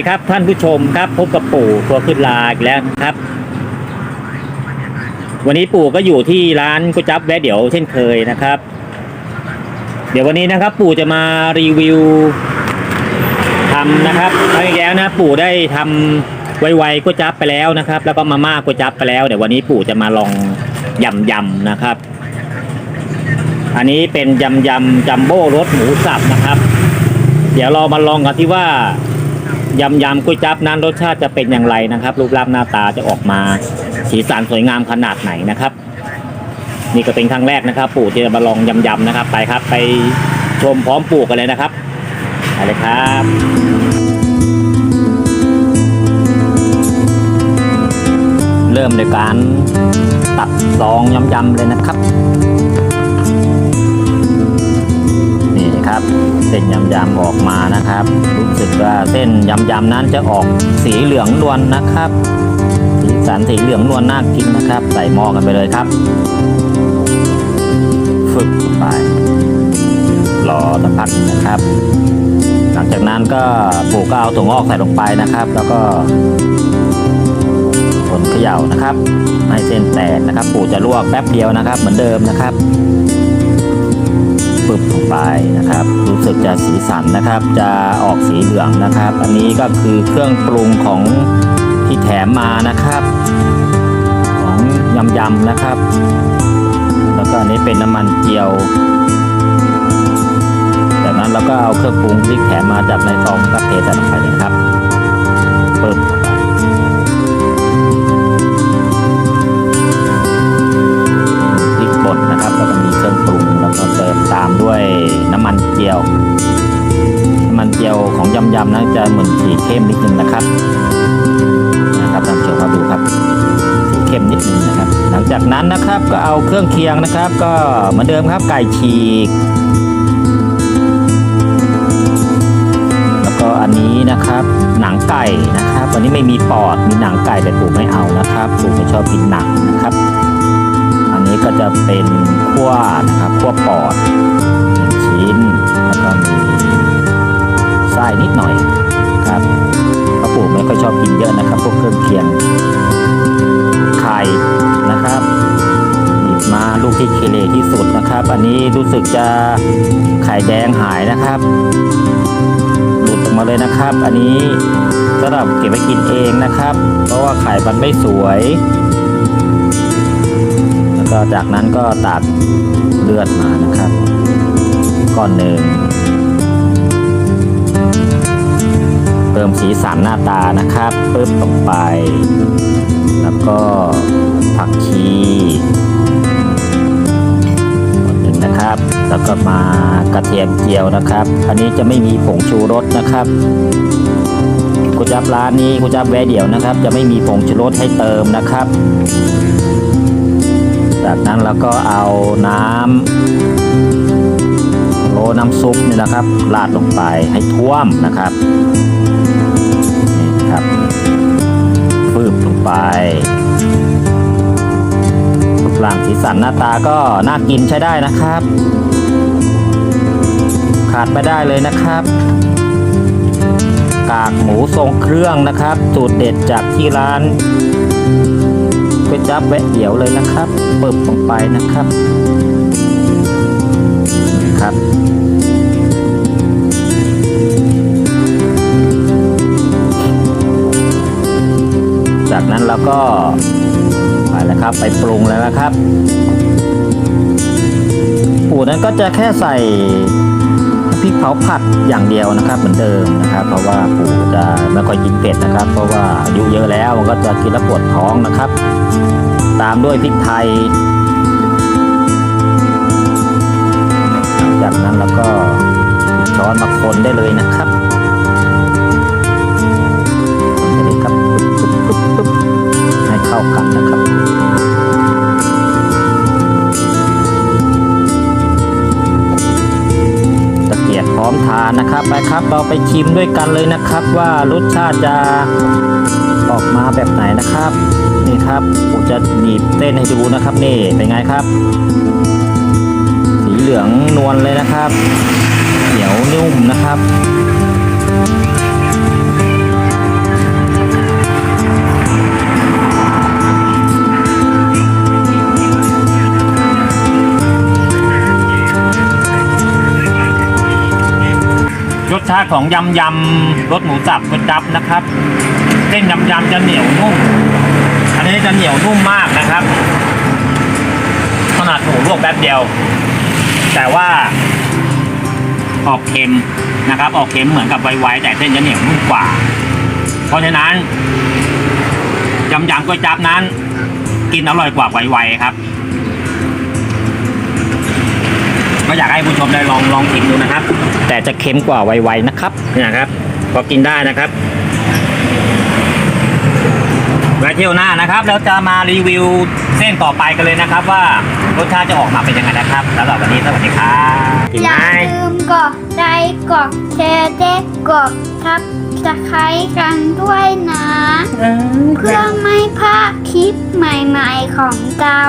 ดีครับท่านผู้ชมครับพบกับปู่ตัวขึ้นลาอีกแล้วครับ วันนี้ปู่ก็อยู่ที่ร้านก๋วยจั๊บแวะเดี๋ยวเช่นเคยนะครับ เดี๋ยววันนี้นะครับ ปู่จะมารีวิวทำนะครับครั้งที่แล้วนะ ปู่ได้ทำไวๆก๋วยจั๊บไปแล้วนะครับ แล้วก็มาม่าก๋วยจั๊บไปแล้วเดี๋ยววันนี้ปู่จะมาลองยำยำๆนะครับ อันนี้เป็นยำยำจัมโบ้รสหมูสับนะครับ เดี๋ยวเรามาลองกันที่ว่า ยำยำก๋วยจับนั้นรสชาติจะเป็นอย่างไรนะครับ รูปร่างหน้าตาจะออกมาสีสันสวยงามขนาดไหนนะครับ นี่ก็เป็นครั้งแรกนะครับ ปู่ที่จะมาลองยำยำนะครับ ไปครับ ไปชมพร้อมปู่กันเลยนะครับไปเลยครับเริ่มโดยการตัดซองยำยำๆเลยนะครับ นี่ครับ เส้นยำยำๆออกมานะครับ รู้สึกว่าเส้นยำยำๆนั้นจะออกสีเหลืองนวลนะครับ สีสันสีเหลืองนวลน่ากินนะครับ ใส่หม้อกันไปเลยครับ ฝึกไป รอสักพักนะครับ หลังจากนั้นก็ปลูกก็เอาถั่วงอกใส่ลงไปนะครับ แล้วก็คนเขย่านะครับให้เส้นแตกนะครับ ปู่จะลวกแป๊บเดียวนะครับ เหมือนเดิมนะครับ ไปนะครับ รู้สึกจะสีสันนะครับ จะออกสีเหลืองนะครับ อันนี้ก็คือเครื่องปรุงของที่แถมมานะครับ ของยำยำๆนะครับ แล้วก็อันนี้เป็นน้ำมันเจียว จากนั้นเราก็เอาเครื่องปรุงที่แถมมาจากในซองก็เทใส่ลงไปเลยนะครับปึบพริกบดนะครับ มีเครื่องปรุงแล้วก็เติมตามด้วยน้ำมันเจียว น้ำมันเจียวของยำยำๆนะจะเหมือนสีเข้มนิดนึงนะครับนะครับท่านผู้ชมครับดูครับสีเข้มนิดนึงนะครับ หลังจากนั้นนะครับก็เอาเครื่องเคียงนะครับ ก็เหมือนเดิมครับไก่ฉีก แล้วก็อันนี้นะครับหนังไก่นะครับวันนี้ไม่มีปอดมีหนังไก่แต่ปู่ไม่เอานะครับปู่ไม่ชอบกินหนังนะครับ อันนี้ก็จะเป็น ขั้วนะครับขั้วปอดชิ้น แล้วก็มีไส้นิดหน่อยครับเพราปู่ไม่ค่อยชอบกินเยอะนะครับ พวกเครื่องเคียงไข่นะครับหยิบมาลูกที่เคเลที่สุดนะครับ อันนี้รู้สึกจะไข่แดงหายนะครับ หลุดออกมาเลยนะครับ อันนี้สำหรับเก็บไว้กินเองนะครับ เพราะว่าไข่มันไม่สวย ก็จากนั้นก็ตัดเลือดมานะครับ ก้อนหนึ่งเพิ่มสีสันหน้าตานะครับปึ๊บลงไป แล้วก็ผักชีก้อนหนึ่งนะครับ แล้วก็มากระเทียมเจียวนะครับ อันนี้จะไม่มีผงชูรสนะครับกุจับร้านนี้กุจับแวะเดี่ยวนะครับ จะไม่มีผงชูรสให้เติมนะครับ จากนั้นเราก็เอาน้ำโรน้ำซุปนี่นะครับราดลงไปให้ท่วมนะครับนี่ครับฟืบลงไปรูปร่างสีสันหน้าตาก็น่ากินใช้ได้นะครับ ขาดไม่ได้เลยนะครับกากหมูทรงเครื่องนะครับสูตรเด็ดจากที่ร้าน ก๋วยจั๊บแวะเดี๋ยวเลยนะครับ เปิบลงไปนะครับครับ จากนั้นเราก็ไปแล้วครับไปปรุงแล้วนะครับปูนั้นก็จะแค่ใส่ พริกเผาผัดอย่างเดียวนะครับ เหมือนเดิมนะครับ เพราะว่าปู่จะไม่ค่อยกินเผ็ดนะครับ เพราะว่าอายุเยอะแล้วมันก็จะกินแล้วปวดท้องนะครับ ตามด้วยพริกไทยจากนั้นแล้วก็ช้อนมาคนได้เลยนะครับานนะครับไปครับเราไปชิมด้วยกันเลยนะครับ ว่ารสชาติจะออกมาแบบไหนนะครับ นี่ครับผมจะหนีบเส้นให้ดูนะครับ นี่เป็นไงครับ สีเหลืองนวลเลยนะครับ เหนียวนุ่มนะครับ ชาติของยำยำรสหมูสับก๋วยจับนะครับเส้นยำยำจะเหนียวนุ่ม อันนี้จะเหนียวนุ่มมากนะครับ ขนาดหมูลวกแป๊บเดียว แต่ว่าออกเค็มนะครับ ออกเค็มเหมือนกับไวๆแต่เส้นจะเหนียวนุ่มกว่า เพราะฉะนั้นยำยำก๋วยจับนั้น กินอร่อยกว่าไวๆครับก็อยากให้ผู้ชมได้ลองลองกินดูนะครับ แต่จะเค็มกว่าไวๆนะครับเนี่ยครับก็กินได้นะครับไว้เที่ยวหน้านะครับแล้วจะมารีวิวเส้นต่อไปกันเลยนะครับ ว่ารสชาติจะออกมาเป็นยังไงนะครับสำหรับวันนี้สวัสดีครับกินอไหมย่าลืมกดไลค์กดแชร์และกดทับสไครต์กันด้วยนะ เพื่อไม่พลาดคลิปใหม่ๆของเรา